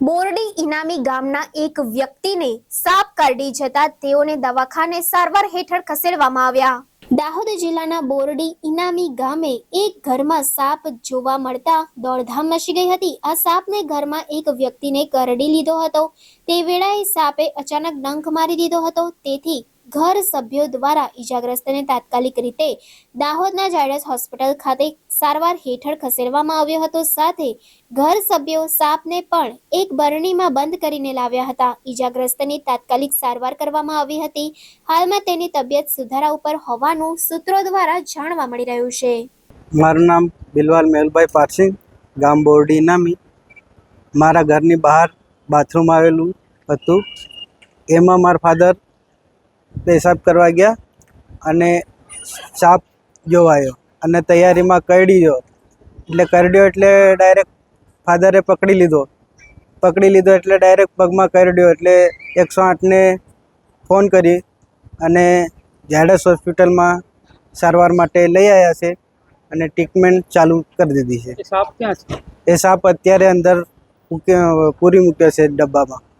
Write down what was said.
બોરડી ઇનામી ગામના એક વ્યક્તિને સાપ કરડી જતા તેઓને દવાખાને સારવાર હેઠળ ખસેડવામાં આવ્યા. દાહોદ જિલ્લાના બોરડી ઇનામી ગામે એક ઘરમાં સાપ જોવા મળતા દોડધામ મચી ગઈ હતી. આ સાપને ઘરમાં એક વ્યક્તિને કરડી લીધો હતો. તે વેળાએ સાપે અચાનક ડંખ મારી દીધો હતો. તેથી ઘર સભ્યો દ્વારા ઈજાગ્રસ્તને તાત્કાલિક રીતે દાહોદના ઝાયડસ હોસ્પિટલ ખાતે સારવાર હેઠળ ખસેડવામાં આવ્યો હતો. સાથે ઘર સભ્યો સાપને પણ એક બરણીમાં બંધ કરીને લાવ્યા હતા. ઈજાગ્રસ્તની તાત્કાલિક સારવાર કરવામાં આવી હતી. હાલમાં તેની તબિયત સુધારા ઉપર હોવાનું સૂત્રો દ્વારા જાણવા મળી રહ્યું છે. મારું નામ બિલવાલ મેલભાઈ પારસિંગ ગામ બોરડી નામી. મારા ઘરની બહાર બાથરૂમ આવેલું હતું. એમાં મારા ફાધર પેશાબ કરવા ગયા અને સાપ જોવાયો અને તૈયારીમાં કરડી ગયો. એટલે કરડ્યો એટલે ડાયરેક્ટ ફાધરે પકડી લીધો. પકડી લીધો એટલે ડાયરેક્ટ પગમાં કરડ્યો એટલે એકસો આઠને ફોન કરી અને ઝાડસ હોસ્પિટલમાં સારવાર માટે લઈ આવ્યા છે અને ટ્રીટમેન્ટ ચાલુ કરી દીધી છે. એ સાપ ક્યાં છે? એ સાપ અત્યારે અંદર પૂરી મૂક્યો છે ડબ્બામાં.